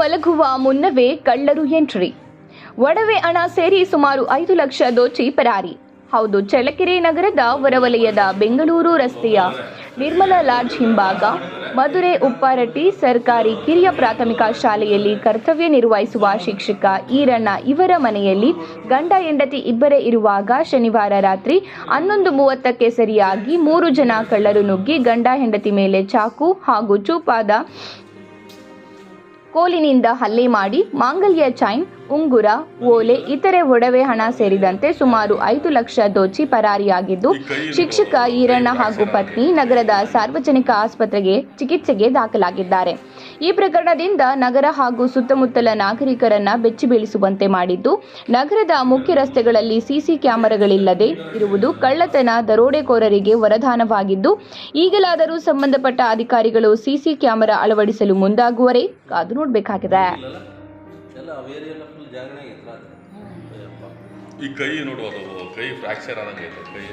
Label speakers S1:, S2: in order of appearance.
S1: ಮಲಗುವ ಮುನ್ನವೇ ಕಳ್ಳರು ಎಂಟ್ರಿ. ಒಡವೆ ಹಣ ಸೇರಿ ಸುಮಾರು ಐದು ಲಕ್ಷ ದೋಚಿ ಪರಾರಿ. ಹೌದು, ಚಳ್ಳಕೆರೆ ನಗರದ ಹೊರವಲಯದ ಬೆಂಗಳೂರು ರಸ್ತೆಯ ನಿರ್ಮಲ ಲಾಡ್ಜ್ ಹಿಂಭಾಗ, ಮಧುರೆ ಉಪ್ಪಾರಟ್ಟಿ ಸರ್ಕಾರಿ ಕಿರಿಯ ಪ್ರಾಥಮಿಕ ಶಾಲೆಯಲ್ಲಿ ಕರ್ತವ್ಯ ನಿರ್ವಹಿಸುವ ಶಿಕ್ಷಕ ಈರಣ್ಣ ಇವರ ಮನೆಯಲ್ಲಿ ಗಂಡ ಹೆಂಡತಿ ಇಬ್ಬರೇ ಇರುವಾಗ ಶನಿವಾರ ರಾತ್ರಿ ಹನ್ನೊಂದು ಮೂವತ್ತಕ್ಕೆ ಸರಿಯಾಗಿ ಮೂರು ಜನ ಕಳ್ಳರು ನುಗ್ಗಿ ಗಂಡ ಹೆಂಡತಿ ಮೇಲೆ ಚಾಕು ಹಾಗೂ ಚೂಪಾದ ಕೋಲಿನಿಂದ ಹಲ್ಲೆ ಮಾಡಿ ಮಾಂಗಲ್ಯ ಚೈನ್ ಉಂಗುರ ಓಲೆ ಇತರೆ ಒಡವೆ ಹಣ ಸೇರಿದಂತೆ ಸುಮಾರು ಐದು ಲಕ್ಷ ದೋಚಿ ಪರಾರಿಯಾಗಿದ್ದು ಶಿಕ್ಷಕ ಈರಣ್ಣ ಹಾಗೂ ಪತ್ನಿ ನಗರದ ಸಾರ್ವಜನಿಕ ಆಸ್ಪತ್ರೆಗೆ ಚಿಕಿತ್ಸೆಗೆ ದಾಖಲಾಗಿದ್ದಾರೆ. ಈ ಪ್ರಕರಣದಿಂದ ನಗರ ಹಾಗೂ ಸುತ್ತಮುತ್ತಲ ನಾಗರಿಕರನ್ನ ಬೆಚ್ಚಿಬೀಳಿಸುವಂತೆ ಮಾಡಿದ್ದು ನಗರದ ಮುಖ್ಯ ರಸ್ತೆಗಳಲ್ಲಿ ಸಿಸಿ ಕ್ಯಾಮೆರಾಗಳಿಲ್ಲದೆ ಇರುವುದು ಕಳ್ಳತನ ದರೋಡೆಕೋರರಿಗೆ ವರದಾನವಾಗಿದ್ದು ಈಗಲಾದರೂ ಸಂಬಂಧಪಟ್ಟ ಅಧಿಕಾರಿಗಳು ಸಿಸಿ ಕ್ಯಾಮೆರಾ ಅಳವಡಿಸಲು ಮುಂದಾಗುವರೇ ಕಾದು ನೋಡಬೇಕಾಗಿದೆ.
S2: ಈ ಕೈ ನೋಡುವುದು ಕೈ ಫ್ರಾಕ್ಚರ್ ಆದಂಗೆ ಐತೆ ಕೈ